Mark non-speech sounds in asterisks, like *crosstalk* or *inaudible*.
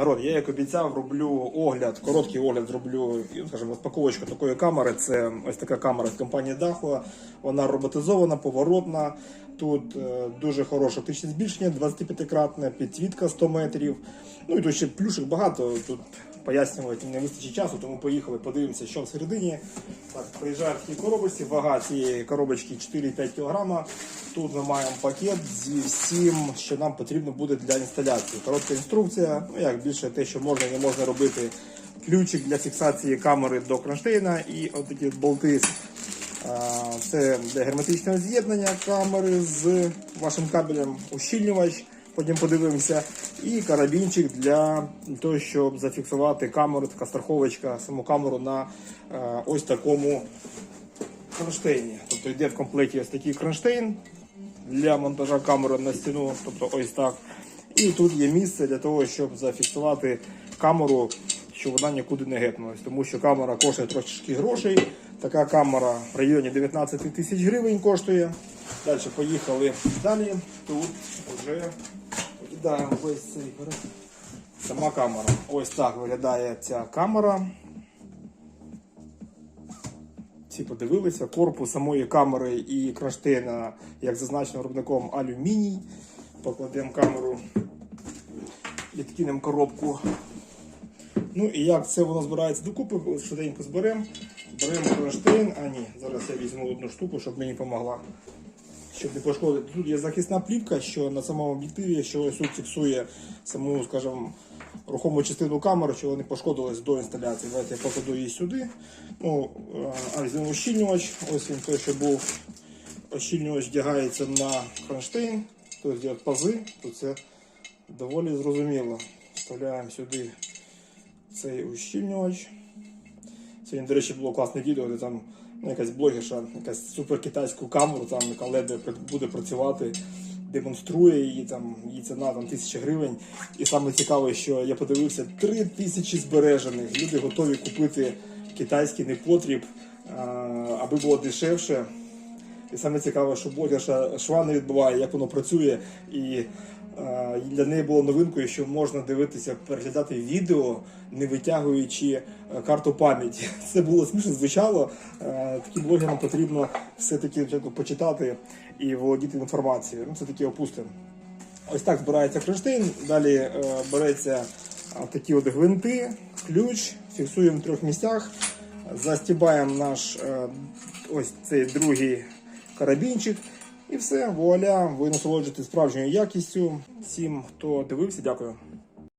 Народ, я як обіцяв, роблю огляд, короткий огляд зроблю, скажімо, розпаковочку такої камери. Це ось така камера з компанії Dahua. Вона роботизована, поворотна. Тут е, дуже хороше оптичне збільшення, 25-кратне, підсвітка 100 метрів. Ну і тут ще плюшок багато. Тут пояснювати не вистачить часу, тому поїхали, подивимося, що всередині. Так, приїжджає в такій коробочці, вага цієї коробочки 4-5 кг. Тут ми маємо пакет зі всім, що нам потрібно буде для інсталяції. Коротка інструкція, ну як більше те, що можна і не можна робити. Ключик для фіксації камери до кронштейна і отакі от болти. Це для герметичного з'єднання камери з вашим кабелем, ущільнювач. Потім подивимося. І карабінчик для того, щоб зафіксувати камеру, така страховочка, саму камеру на е, ось такому кронштейні. Тобто йде в комплекті ось такий кронштейн для монтажа камери на стіну, тобто ось так. І тут є місце для того, щоб зафіксувати камеру, щоб вона нікуди не гепнулась. Тому що камера коштує трошки грошей. Така камера в районі 19 тисяч гривень коштує. Далі поїхали далі. Тут вже покидаємо весь цей. Сама камера. Ось так виглядає ця камера. Всі подивилися. Корпус самої камери і кронштейна, як зазначено виробником, алюміній. Покладемо камеру, відкинемо коробку. Ну і як це воно збирається докупи, швиденько зберемо. Беремо кронштейн. А ні, зараз я візьму одну штуку, щоб мені допомогла. Щоб не пошкодити. Тут є захисна плівка, що на самому об'єктиві, що ось фіксує саму, скажімо, рухому частину камери, щоб вони пошкодились до інсталяції. Давайте я покладу її сюди. Ну, е, ощільнювач. Ось він той, що був. Ощільнювач вдягається на кронштейн, тобто є пази, тут це доволі зрозуміло. Вставляємо сюди цей ущільнювач. Сьогодні, до речі, було класне відео, де там якась блогерша, якась суперкитайську камеру, там, яка ледве буде працювати, демонструє її, там, її ціна там, 1000 гривень. І саме цікаве, що я подивився 3000 збережених. Люди готові купити китайський непотріб, аби було дешевше. І саме цікаве, що блогерша шва не відбуває, як воно працює. І для неї було новинкою, що можна дивитися, переглядати відео, не витягуючи е, карту пам'яті. *laughs* Це було смішно звучало. Е, таким блогерам потрібно все-таки почитати і володіти інформацією. Ну, це такі опустимо. Ось так збирається кронштейн. Далі е, береться такі от гвинти, ключ, фіксуємо в трьох місцях, застібаємо наш ось цей другий карабінчик. І все, вуаля, ви насолоджуєтесь справжньою якістю. Всім, хто дивився, дякую.